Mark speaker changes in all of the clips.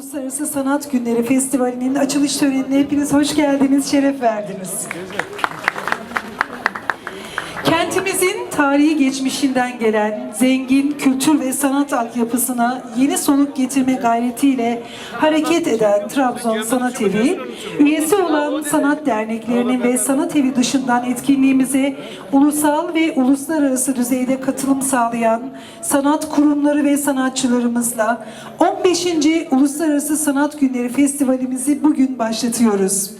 Speaker 1: Uluslararası Sanat Günleri Festivali'nin açılış törenine hepiniz hoş geldiniz, şeref verdiniz. Kentimizin tarihi geçmişinden gelen zengin kültür ve sanat altyapısına yeni soluk getirme gayretiyle hareket eden Trabzon Sanat Evi, üyesi olan sanat derneklerinin ve sanat evi dışından etkinliğimize ulusal ve uluslararası düzeyde katılım sağlayan sanat kurumları ve sanatçılarımızla 15. Uluslararası Sanat Günleri Festivalimizi bugün başlatıyoruz.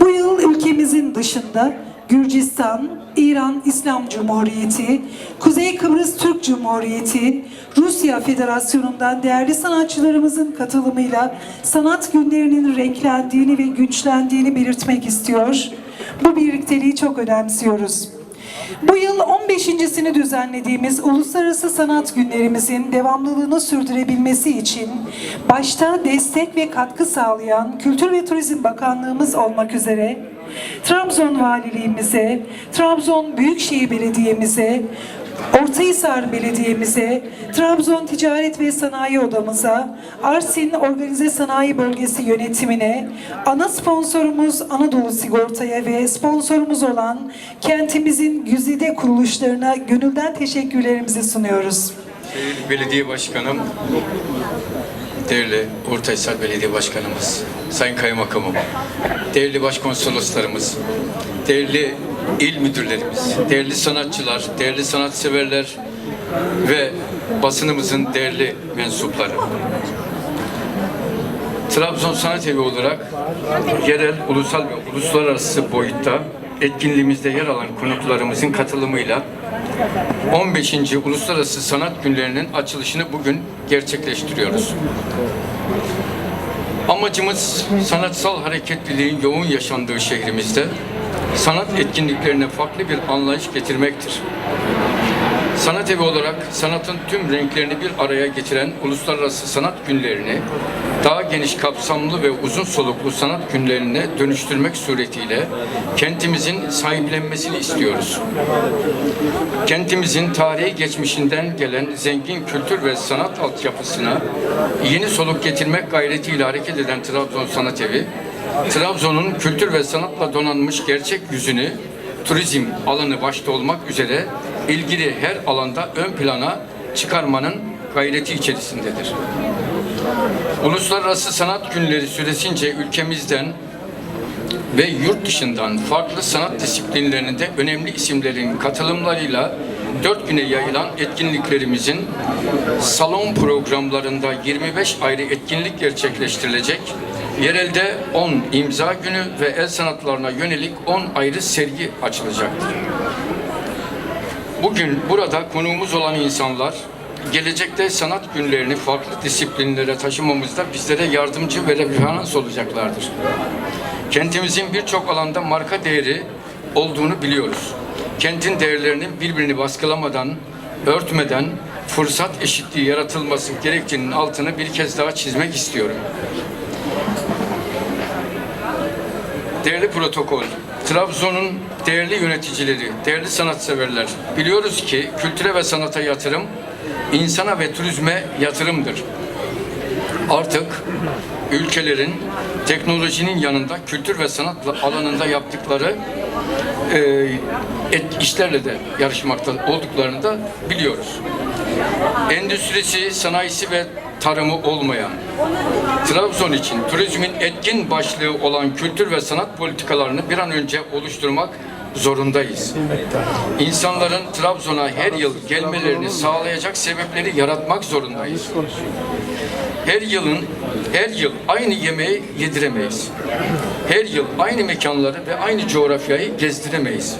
Speaker 1: Bu yıl ülkemizin dışında Gürcistan, İran İslam Cumhuriyeti, Kuzey Kıbrıs Türk Cumhuriyeti, Rusya Federasyonu'ndan değerli sanatçılarımızın katılımıyla sanat günlerinin renklendiğini ve güçlendiğini belirtmek istiyor. Bu birlikteliği çok önemsiyoruz. Bu yıl 15.sini düzenlediğimiz Uluslararası Sanat Günlerimizin devamlılığını sürdürebilmesi için başta destek ve katkı sağlayan Kültür ve Turizm Bakanlığımız olmak üzere Trabzon Valiliğimize, Trabzon Büyükşehir Belediye'mize, Ortahisar Belediye'mize, Trabzon Ticaret ve Sanayi Odamıza, Arsin Organize Sanayi Bölgesi Yönetimine, ana sponsorumuz Anadolu Sigorta'ya ve sponsorumuz olan kentimizin güzide kuruluşlarına gönülden teşekkürlerimizi sunuyoruz.
Speaker 2: Belediye Başkanım, değerli Ortahisar Belediye Başkanımız, Sayın Kaymakamım, değerli başkonsoloslarımız, değerli il müdürlerimiz, değerli sanatçılar, değerli sanatseverler ve basınımızın değerli mensupları. Trabzon Sanat Evi olarak yerel, ulusal ve uluslararası boyutta etkinliğimizde yer alan konuklarımızın katılımıyla 15. Uluslararası Sanat Günlerinin açılışını bugün gerçekleştiriyoruz. Amacımız sanatsal hareketliliğin yoğun yaşandığı şehrimizde sanat etkinliklerine farklı bir anlayış getirmektir. Sanat evi olarak sanatın tüm renklerini bir araya getiren uluslararası sanat günlerini daha geniş kapsamlı ve uzun soluklu sanat günlerine dönüştürmek suretiyle kentimizin sahiplenmesini istiyoruz. Kentimizin tarihi geçmişinden gelen zengin kültür ve sanat altyapısına yeni soluk getirmek gayretiyle hareket eden Trabzon Sanat Evi, Trabzon'un kültür ve sanatla donanmış gerçek yüzünü turizm alanı başta olmak üzere ilgili her alanda ön plana çıkarmanın gayreti içerisindedir. Uluslararası Sanat Günleri süresince ülkemizden ve yurt dışından farklı sanat disiplinlerinde önemli isimlerin katılımlarıyla dört güne yayılan etkinliklerimizin salon programlarında 25 ayrı etkinlik gerçekleştirilecek. Yerelde 10 imza günü ve el sanatlarına yönelik 10 ayrı sergi açılacaktır. Bugün burada konuğumuz olan insanlar gelecekte sanat günlerini farklı disiplinlere taşımamızda bizlere yardımcı ve referans olacaklardır. Kentimizin birçok alanda marka değeri olduğunu biliyoruz. Kentin değerlerinin birbirini baskılamadan, örtmeden fırsat eşitliği yaratılması gerektiğinin altını bir kez daha çizmek istiyorum. Değerli protokol, Trabzon'un değerli yöneticileri, değerli sanatseverler, biliyoruz ki kültüre ve sanata yatırım, insana ve turizme yatırımdır. Artık ülkelerin teknolojinin yanında kültür ve sanat alanında yaptıkları e, et, işlerle de yarışmakta olduklarını da biliyoruz. Endüstrisi, sanayisi ve tarımı olmayan, Trabzon için turizmin etkin başlığı olan kültür ve sanat politikalarını bir an önce oluşturmak zorundayız. İnsanların Trabzon'a her yıl gelmelerini sağlayacak sebepleri yaratmak zorundayız. Her yılın her yıl aynı yemeği yediremeyiz. Her yıl aynı mekanları ve aynı coğrafyayı gezdiremeyiz.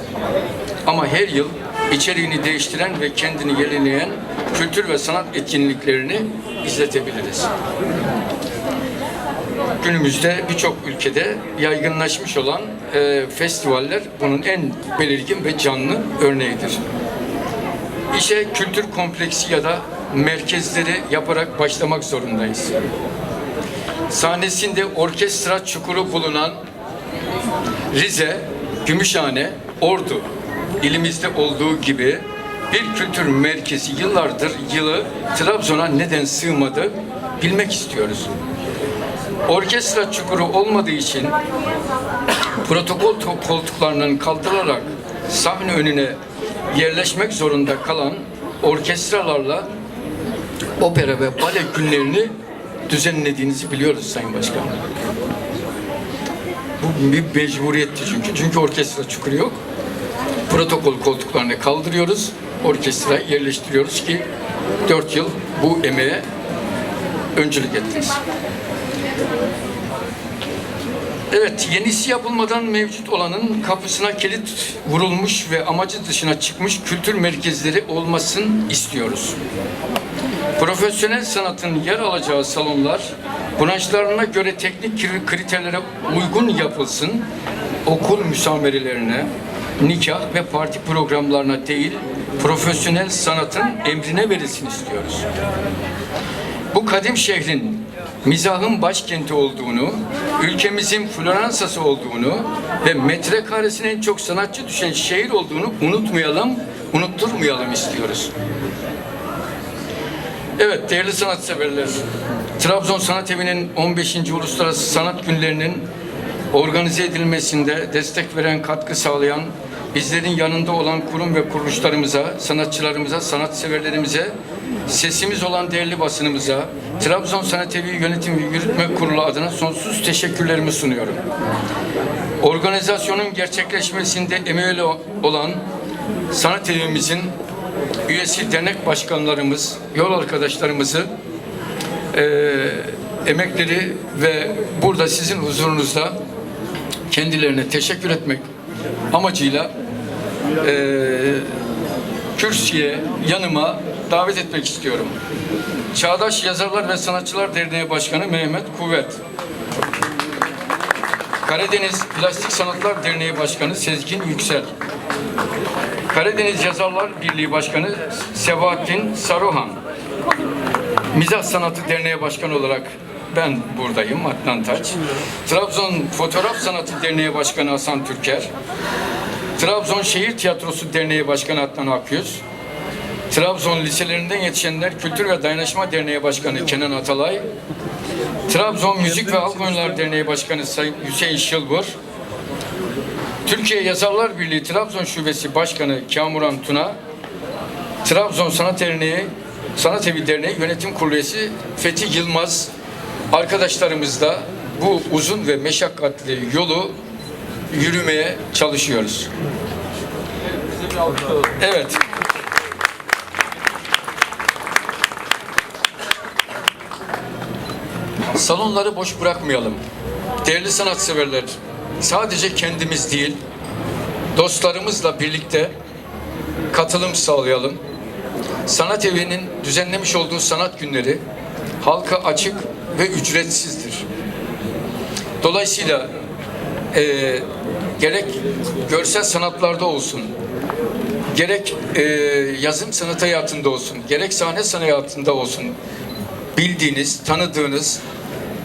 Speaker 2: Ama her yıl içeriğini değiştiren ve kendini yenileyen kültür ve sanat etkinliklerini izletebiliriz. Günümüzde birçok ülkede yaygınlaşmış olan e, festivaller bunun en belirgin ve canlı örneğidir. İşe kültür kompleksi ya da merkezleri yaparak başlamak zorundayız. Sahnesinde orkestra çukuru bulunan Rize, Gümüşhane, Ordu ilimizde olduğu gibi bir kültür merkezi yıllardır yılı Trabzon'a neden sığmadı bilmek istiyoruz. orkestra çukuru olmadığı için protokol to- koltuklarının kaldırılarak sahne önüne yerleşmek zorunda kalan orkestralarla opera ve bale günlerini düzenlediğinizi biliyoruz Sayın Başkan. Bu bir mecburiyetti çünkü. Çünkü orkestra çukuru yok. Protokol koltuklarını kaldırıyoruz. Orkestra yerleştiriyoruz ki dört yıl bu emeğe öncülük ettiniz. Evet, yenisi yapılmadan mevcut olanın kapısına kilit vurulmuş ve amacı dışına çıkmış kültür merkezleri olmasın istiyoruz. Profesyonel sanatın yer alacağı salonlar branşlarına göre teknik kri- kriterlere uygun yapılsın, okul müsamerelerine, nikah ve parti programlarına değil, profesyonel sanatın emrine verilsin istiyoruz. Bu kadim şehrin mizahın başkenti olduğunu, ülkemizin Floransa'sı olduğunu ve metrekaresine en çok sanatçı düşen şehir olduğunu unutmayalım, unutturmayalım istiyoruz. Evet değerli sanatseverler, Trabzon Sanat Evi'nin 15. Uluslararası Sanat Günlerinin organize edilmesinde destek veren, katkı sağlayan, bizlerin yanında olan kurum ve kuruluşlarımıza, sanatçılarımıza, sanatseverlerimize, sesimiz olan değerli basınımıza, Trabzon Sanat Evi Yönetim ve Yürütme Kurulu adına sonsuz teşekkürlerimi sunuyorum. Organizasyonun gerçekleşmesinde emeği olan sanat evimizin üyesi dernek başkanlarımız, yol arkadaşlarımızı eee, emekleri ve burada sizin huzurunuzda kendilerine teşekkür etmek amacıyla eee kürsüye, yanıma davet etmek istiyorum. Çağdaş Yazarlar ve Sanatçılar Derneği Başkanı Mehmet Kuvvet. Karadeniz Plastik Sanatlar Derneği Başkanı Sezgin Yüksel. Karadeniz Yazarlar Birliği Başkanı Sebahattin Saruhan. Mizah Sanatı Derneği Başkanı olarak ben buradayım, Adnan Taç. Trabzon Fotoğraf Sanatı Derneği Başkanı Hasan Türker. Trabzon Şehir Tiyatrosu Derneği Başkanı Adnan Akyüz. Trabzon Liselerinden Yetişenler Kültür ve Dayanışma Derneği Başkanı Kenan Atalay. Trabzon Müzik ve Halk Oyunları Derneği Başkanı Sayın Hüseyin Şılbur. Türkiye Yazarlar Birliği Trabzon Şubesi Başkanı Kamuran Tuna, Trabzon Sanat Derneği, Sanat Evi Derneği Yönetim Kurulu üyesi Fethi Yılmaz arkadaşlarımızla bu uzun ve meşakkatli yolu yürümeye çalışıyoruz. Evet. Salonları boş bırakmayalım. Değerli sanatseverler, sadece kendimiz değil, dostlarımızla birlikte katılım sağlayalım. Sanat Evi'nin düzenlemiş olduğu sanat günleri halka açık ve ücretsizdir. Dolayısıyla eee, gerek görsel sanatlarda olsun, gerek eee, yazım sanat hayatında olsun, gerek sahne sanat hayatında olsun bildiğiniz, tanıdığınız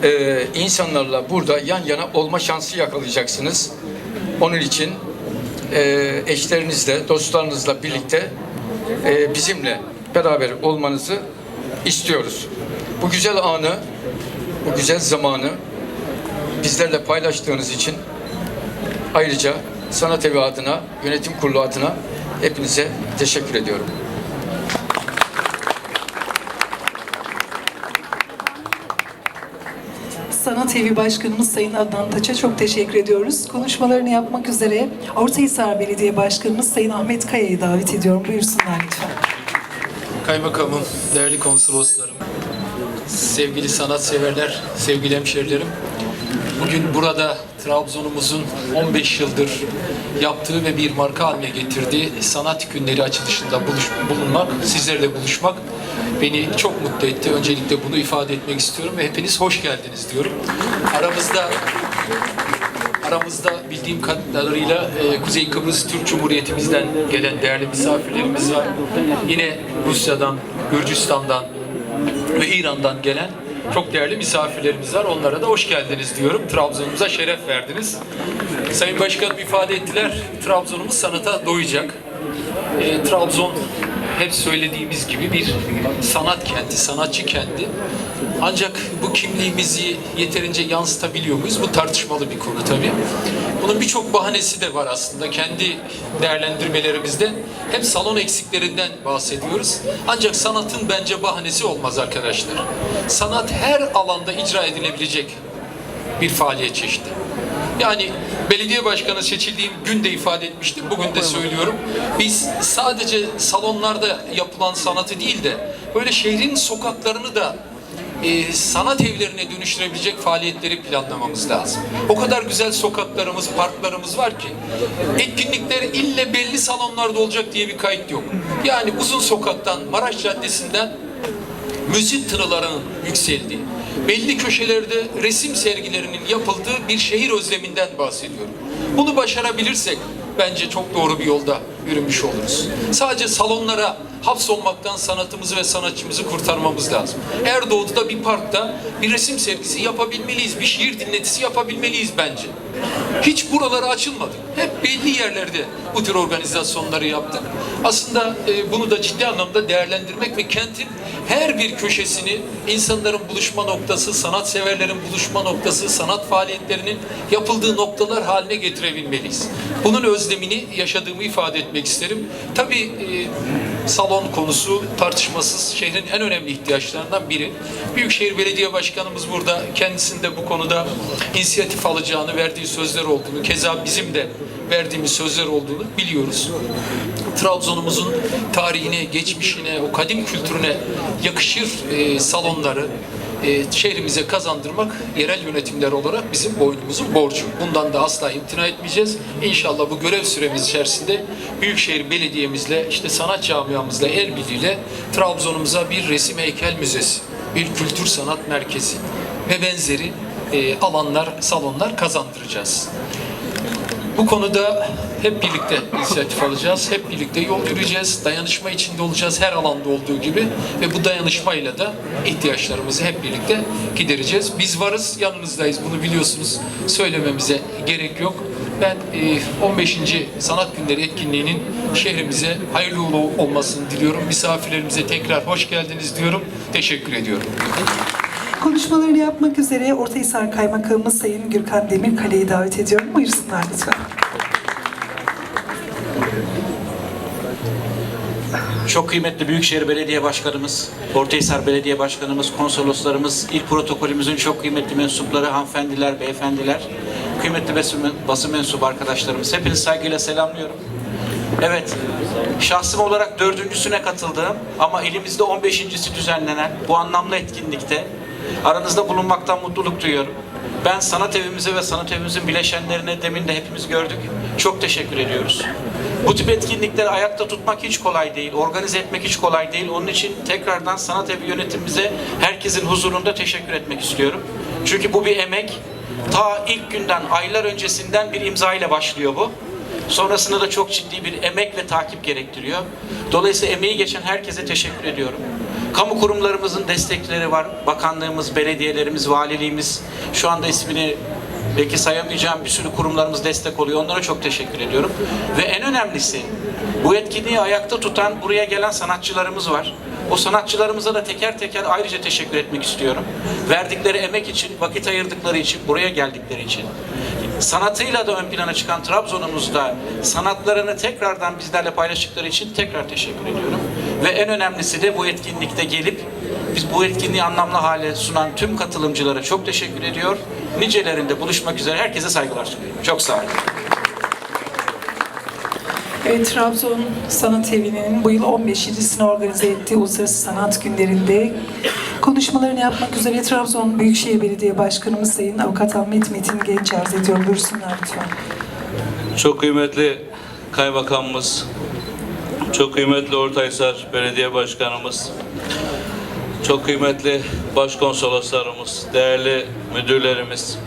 Speaker 2: eee, insanlarla burada yan yana olma şansı yakalayacaksınız. Onun için eee, eşlerinizle, dostlarınızla birlikte eee, bizimle beraber olmanızı istiyoruz. Bu güzel anı, bu güzel zamanı bizlerle paylaştığınız için ayrıca Sanat Evi adına, yönetim kurulu adına hepinize teşekkür ediyorum.
Speaker 1: Sanat Evi Başkanımız Sayın Adnan Taç'a çok teşekkür ediyoruz. Konuşmalarını yapmak üzere Ortahisar Belediye Başkanımız Sayın Ahmet Kaya'yı davet ediyorum. Buyursunlar lütfen.
Speaker 3: Kaymakamım, değerli konsoloslarım, sevgili sanatseverler, sevgili hemşerilerim. Bugün burada Trabzon'umuzun 15 yıldır yaptığı ve bir marka haline getirdiği sanat günleri açılışında buluş, bulunmak, sizlerle buluşmak beni çok mutlu etti. Öncelikle bunu ifade etmek istiyorum ve hepiniz hoş geldiniz diyorum. Aramızda Aramızda bildiğim kadarıyla e, Kuzey Kıbrıs Türk Cumhuriyetimizden gelen değerli misafirlerimiz var. Yine Rusya'dan, Gürcistan'dan ve İran'dan gelen çok değerli misafirlerimiz var. Onlara da hoş geldiniz diyorum. Trabzon'umuza şeref verdiniz. Sayın Başkanım ifade ettiler. Trabzon'umuz sanata doyacak. E, Trabzon hep söylediğimiz gibi bir sanat kenti, sanatçı kenti. Ancak bu kimliğimizi yeterince yansıtabiliyor muyuz? Bu tartışmalı bir konu tabii. Bunun birçok bahanesi de var aslında. Kendi değerlendirmelerimizde hep salon eksiklerinden bahsediyoruz. Ancak sanatın bence bahanesi olmaz arkadaşlar. Sanat her alanda icra edilebilecek bir faaliyet çeşidi. Yani belediye başkanı seçildiğim gün de ifade etmiştim, bugün de söylüyorum. Biz sadece salonlarda yapılan sanatı değil de böyle şehrin sokaklarını da e, sanat evlerine dönüştürebilecek faaliyetleri planlamamız lazım. O kadar güzel sokaklarımız, parklarımız var ki etkinlikler ille belli salonlarda olacak diye bir kayıt yok. Yani uzun sokaktan, Maraş Caddesi'nden müzik tınılarının yükseldiği, belli köşelerde resim sergilerinin yapıldığı bir şehir özleminden bahsediyorum. Bunu başarabilirsek bence çok doğru bir yolda yürümüş oluruz. Sadece salonlara hapsolmaktan sanatımızı ve sanatçımızı kurtarmamız lazım. Erdoğdu'da bir parkta bir resim sergisi yapabilmeliyiz, bir şiir dinletisi yapabilmeliyiz bence. Hiç buralara açılmadık. Hep belli yerlerde bu tür organizasyonları yaptık. Aslında e, bunu da ciddi anlamda değerlendirmek ve kentin her bir köşesini insanların buluşma noktası, sanatseverlerin buluşma noktası, sanat faaliyetlerinin yapıldığı noktalar haline getirebilmeliyiz. Bunun özlemini yaşadığımı ifade etmek isterim. Tabii e, salon konusu tartışmasız şehrin en önemli ihtiyaçlarından biri. Büyükşehir Belediye Başkanımız burada kendisinde bu konuda inisiyatif alacağını, verdiği sözler olduğunu, keza bizim de verdiğimiz sözler olduğunu biliyoruz. Trabzon'umuzun tarihine, geçmişine, o kadim kültürüne yakışır e, salonları e, şehrimize kazandırmak yerel yönetimler olarak bizim boynumuzun borcu. Bundan da asla imtina etmeyeceğiz. İnşallah bu görev süremiz içerisinde Büyükşehir Belediye'mizle, işte sanat camiamızla, el birliğiyle Trabzon'umuza bir resim heykel müzesi, bir kültür sanat merkezi ve benzeri e, alanlar, salonlar kazandıracağız. Bu konuda hep birlikte inisiyatif alacağız, hep birlikte yol yürüyeceğiz, dayanışma içinde olacağız her alanda olduğu gibi ve bu dayanışmayla da ihtiyaçlarımızı hep birlikte gidereceğiz. Biz varız, yanınızdayız bunu biliyorsunuz, söylememize gerek yok. Ben e, 15. Sanat Günleri etkinliğinin şehrimize hayırlı uğurlu olmasını diliyorum. Misafirlerimize tekrar hoş geldiniz diyorum, teşekkür ediyorum.
Speaker 1: Konuşmalarını yapmak üzere Ortahisar Kaymakamımız Sayın Gürkan Demirkale'yi davet ediyorum. Buyursunlar lütfen.
Speaker 4: Çok kıymetli Büyükşehir Belediye Başkanımız, Ortahisar Belediye Başkanımız, konsoloslarımız, ilk protokolümüzün çok kıymetli mensupları, hanımefendiler, beyefendiler, kıymetli basın, mensubu arkadaşlarımız. Hepinizi saygıyla selamlıyorum. Evet, şahsım olarak dördüncüsüne katıldığım ama ilimizde 15.si düzenlenen bu anlamlı etkinlikte aranızda bulunmaktan mutluluk duyuyorum. Ben sanat evimize ve sanat evimizin bileşenlerine demin de hepimiz gördük. Çok teşekkür ediyoruz. Bu tip etkinlikleri ayakta tutmak hiç kolay değil, organize etmek hiç kolay değil. Onun için tekrardan sanat evi yönetimimize herkesin huzurunda teşekkür etmek istiyorum. Çünkü bu bir emek. Ta ilk günden, aylar öncesinden bir imza ile başlıyor bu. Sonrasında da çok ciddi bir emek ve takip gerektiriyor. Dolayısıyla emeği geçen herkese teşekkür ediyorum. Kamu kurumlarımızın destekleri var. Bakanlığımız, belediyelerimiz, valiliğimiz, şu anda ismini belki sayamayacağım bir sürü kurumlarımız destek oluyor. Onlara çok teşekkür ediyorum. Ve en önemlisi bu etkinliği ayakta tutan buraya gelen sanatçılarımız var. O sanatçılarımıza da teker teker ayrıca teşekkür etmek istiyorum. Verdikleri emek için, vakit ayırdıkları için, buraya geldikleri için. Sanatıyla da ön plana çıkan Trabzon'umuzda sanatlarını tekrardan bizlerle paylaştıkları için tekrar teşekkür ediyorum. Ve en önemlisi de bu etkinlikte gelip biz bu etkinliği anlamlı hale sunan tüm katılımcılara çok teşekkür ediyor. Nicelerinde buluşmak üzere herkese saygılar sunuyorum. Çok sağ olun.
Speaker 1: Evet, Trabzon Sanat Evi'nin bu yıl 15.sini organize ettiği Uluslararası Sanat Günlerinde konuşmalarını yapmak üzere Trabzon Büyükşehir Belediye Başkanımız Sayın Avukat Ahmet Metin Genç arz ediyor. Buyursunlar lütfen.
Speaker 5: Çok kıymetli kaymakamımız, çok kıymetli Ortaysar Belediye Başkanımız, çok kıymetli başkonsoloslarımız, değerli müdürlerimiz,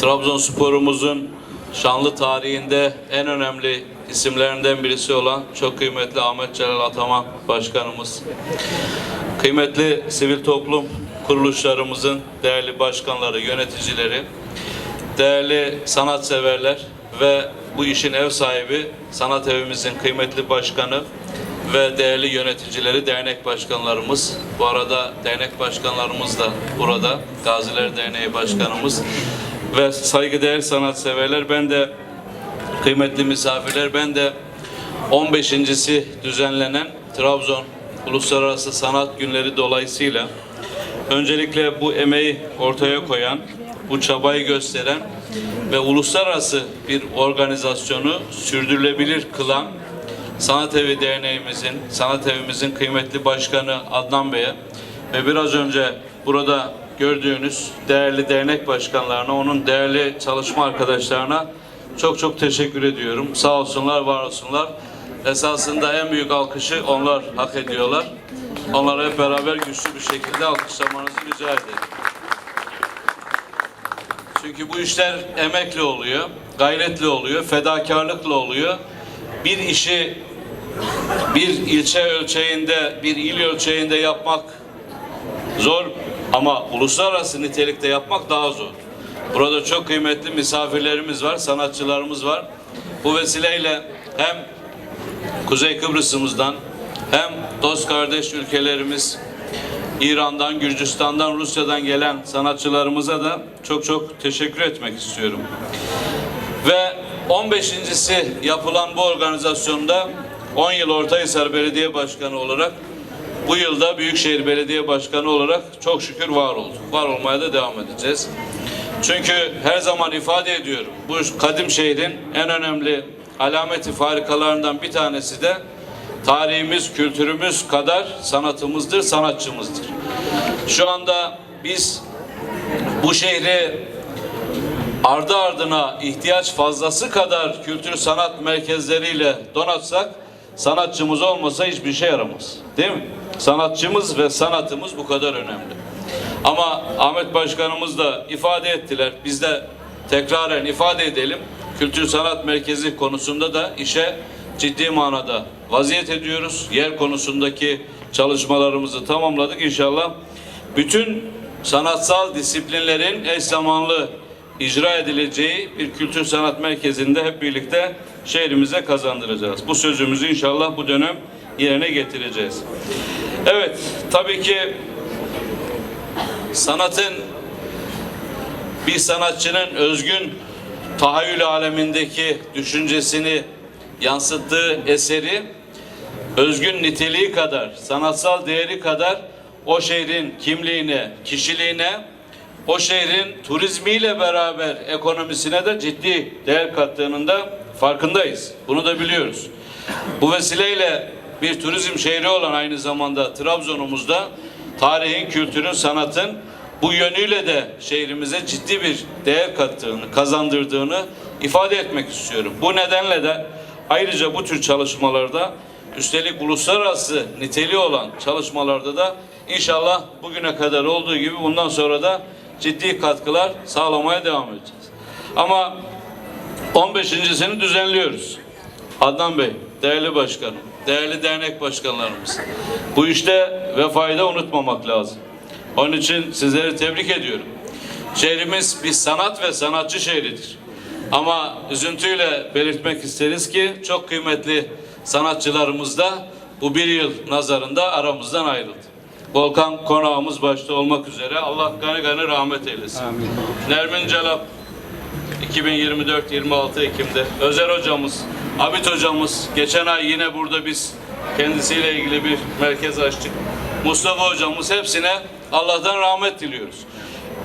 Speaker 5: Trabzonspor'umuzun şanlı tarihinde en önemli isimlerinden birisi olan çok kıymetli Ahmet Celal Ataman Başkanımız, kıymetli sivil toplum kuruluşlarımızın değerli başkanları, yöneticileri, değerli sanatseverler ve bu işin ev sahibi sanat evimizin kıymetli başkanı ve değerli yöneticileri, dernek başkanlarımız. Bu arada dernek başkanlarımız da burada. Gaziler Derneği Başkanımız ve saygıdeğer sanatseverler. Ben de kıymetli misafirler, ben de 15.si düzenlenen Trabzon Uluslararası Sanat Günleri dolayısıyla öncelikle bu emeği ortaya koyan, bu çabayı gösteren ve uluslararası bir organizasyonu sürdürülebilir kılan Sanat Evi Derneğimizin, Sanat Evimizin kıymetli başkanı Adnan Bey'e ve biraz önce burada gördüğünüz değerli dernek başkanlarına, onun değerli çalışma arkadaşlarına çok çok teşekkür ediyorum. Sağ olsunlar, var olsunlar. Esasında en büyük alkışı onlar hak ediyorlar. Onları hep beraber güçlü bir şekilde alkışlamanızı rica ederim. Çünkü bu işler emekle oluyor, gayretle oluyor, fedakarlıkla oluyor. Bir işi bir ilçe ölçeğinde, bir il ölçeğinde yapmak zor ama uluslararası nitelikte yapmak daha zor. Burada çok kıymetli misafirlerimiz var, sanatçılarımız var. Bu vesileyle hem Kuzey Kıbrıs'ımızdan hem dost kardeş ülkelerimiz İran'dan, Gürcistan'dan, Rusya'dan gelen sanatçılarımıza da çok çok teşekkür etmek istiyorum. Ve 15.si yapılan bu organizasyonda 10 yıl Ortahisar Belediye Başkanı olarak bu yılda Büyükşehir Belediye Başkanı olarak çok şükür var olduk. Var olmaya da devam edeceğiz. Çünkü her zaman ifade ediyorum bu kadim şehrin en önemli alameti farikalarından bir tanesi de tarihimiz, kültürümüz kadar sanatımızdır, sanatçımızdır. Şu anda biz bu şehri ardı ardına ihtiyaç fazlası kadar kültür sanat merkezleriyle donatsak sanatçımız olmasa hiçbir şey yaramaz. Değil mi? Sanatçımız ve sanatımız bu kadar önemli. Ama Ahmet Başkanımız da ifade ettiler. Biz de tekraren ifade edelim. Kültür Sanat Merkezi konusunda da işe ciddi manada vaziyet ediyoruz. Yer konusundaki çalışmalarımızı tamamladık. İnşallah bütün sanatsal disiplinlerin eş zamanlı icra edileceği bir kültür sanat merkezinde hep birlikte şehrimize kazandıracağız. Bu sözümüzü inşallah bu dönem yerine getireceğiz. Evet, tabii ki sanatın bir sanatçının özgün tahayyül alemindeki düşüncesini yansıttığı eseri özgün niteliği kadar, sanatsal değeri kadar o şehrin kimliğine, kişiliğine, o şehrin turizmiyle beraber ekonomisine de ciddi değer kattığının da farkındayız. Bunu da biliyoruz. Bu vesileyle bir turizm şehri olan aynı zamanda Trabzon'umuzda tarihin, kültürün, sanatın bu yönüyle de şehrimize ciddi bir değer kattığını, kazandırdığını ifade etmek istiyorum. Bu nedenle de ayrıca bu tür çalışmalarda üstelik uluslararası niteliği olan çalışmalarda da inşallah bugüne kadar olduğu gibi bundan sonra da ciddi katkılar sağlamaya devam edeceğiz. Ama 15.sini düzenliyoruz. Adnan Bey, değerli başkanım, değerli dernek başkanlarımız. Bu işte vefayı da unutmamak lazım. Onun için sizleri tebrik ediyorum. Şehrimiz bir sanat ve sanatçı şehridir. Ama üzüntüyle belirtmek isteriz ki çok kıymetli sanatçılarımız da bu bir yıl nazarında aramızdan ayrıldı. Volkan konağımız başta olmak üzere Allah gani gani rahmet eylesin. Nermin Celap 2024-26 Ekim'de Özer hocamız, Abit hocamız geçen ay yine burada biz kendisiyle ilgili bir merkez açtık. Mustafa hocamız hepsine Allah'tan rahmet diliyoruz.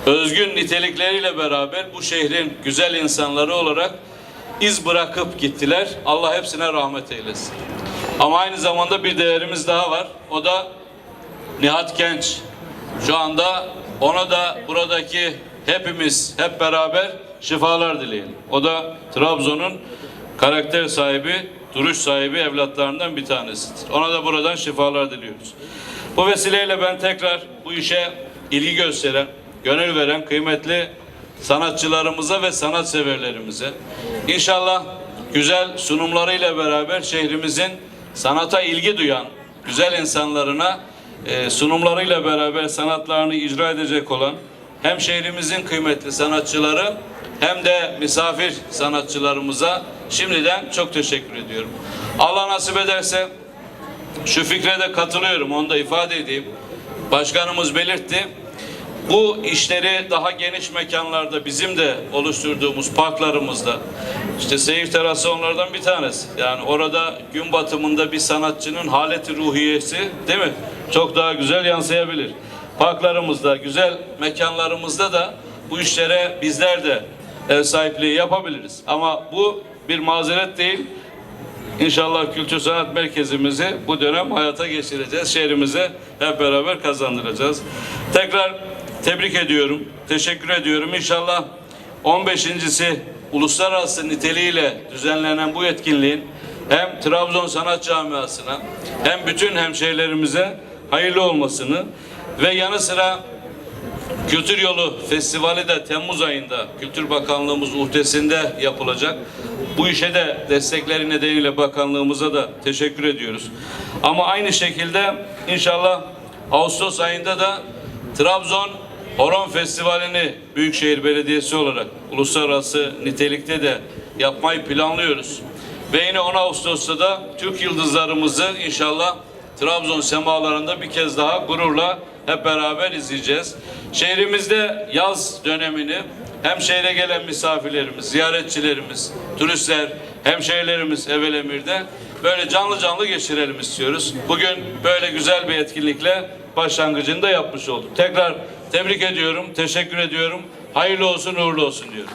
Speaker 5: Özgün nitelikleriyle beraber bu şehrin güzel insanları olarak iz bırakıp gittiler. Allah hepsine rahmet eylesin. Ama aynı zamanda bir değerimiz daha var. O da Nihat Genç. Şu anda ona da buradaki hepimiz hep beraber şifalar dileyelim. O da Trabzon'un karakter sahibi, duruş sahibi evlatlarından bir tanesidir. Ona da buradan şifalar diliyoruz. Bu vesileyle ben tekrar bu işe ilgi gösteren, gönül veren kıymetli sanatçılarımıza ve sanatseverlerimize inşallah güzel sunumlarıyla beraber şehrimizin sanata ilgi duyan güzel insanlarına e, sunumlarıyla beraber sanatlarını icra edecek olan hem şehrimizin kıymetli sanatçıları hem de misafir sanatçılarımıza şimdiden çok teşekkür ediyorum. Allah nasip ederse şu fikre de katılıyorum. Onu da ifade edeyim. Başkanımız belirtti. Bu işleri daha geniş mekanlarda bizim de oluşturduğumuz parklarımızda işte seyir terası onlardan bir tanesi. Yani orada gün batımında bir sanatçının haleti ruhiyesi değil mi? Çok daha güzel yansıyabilir. Parklarımızda, güzel mekanlarımızda da bu işlere bizler de ev sahipliği yapabiliriz. Ama bu bir mazeret değil. İnşallah Kültür Sanat Merkezimizi bu dönem hayata geçireceğiz. Şehrimize hep beraber kazandıracağız. Tekrar tebrik ediyorum. Teşekkür ediyorum. İnşallah 15.si uluslararası niteliğiyle düzenlenen bu etkinliğin hem Trabzon Sanat Camiası'na hem bütün hemşehrilerimize hayırlı olmasını ve yanı sıra Kültür Yolu Festivali de Temmuz ayında Kültür Bakanlığımız uhdesinde yapılacak. Bu işe de destekleri nedeniyle bakanlığımıza da teşekkür ediyoruz. Ama aynı şekilde inşallah Ağustos ayında da Trabzon Horon Festivali'ni Büyükşehir Belediyesi olarak uluslararası nitelikte de yapmayı planlıyoruz. Ve yine 10 Ağustos'ta da Türk yıldızlarımızı inşallah Trabzon semalarında bir kez daha gururla hep beraber izleyeceğiz. Şehrimizde yaz dönemini hem şehre gelen misafirlerimiz, ziyaretçilerimiz, turistler, hemşehrilerimiz Evelemir'de böyle canlı canlı geçirelim istiyoruz. Bugün böyle güzel bir etkinlikle başlangıcını da yapmış olduk. Tekrar tebrik ediyorum, teşekkür ediyorum. Hayırlı olsun, uğurlu olsun diyorum.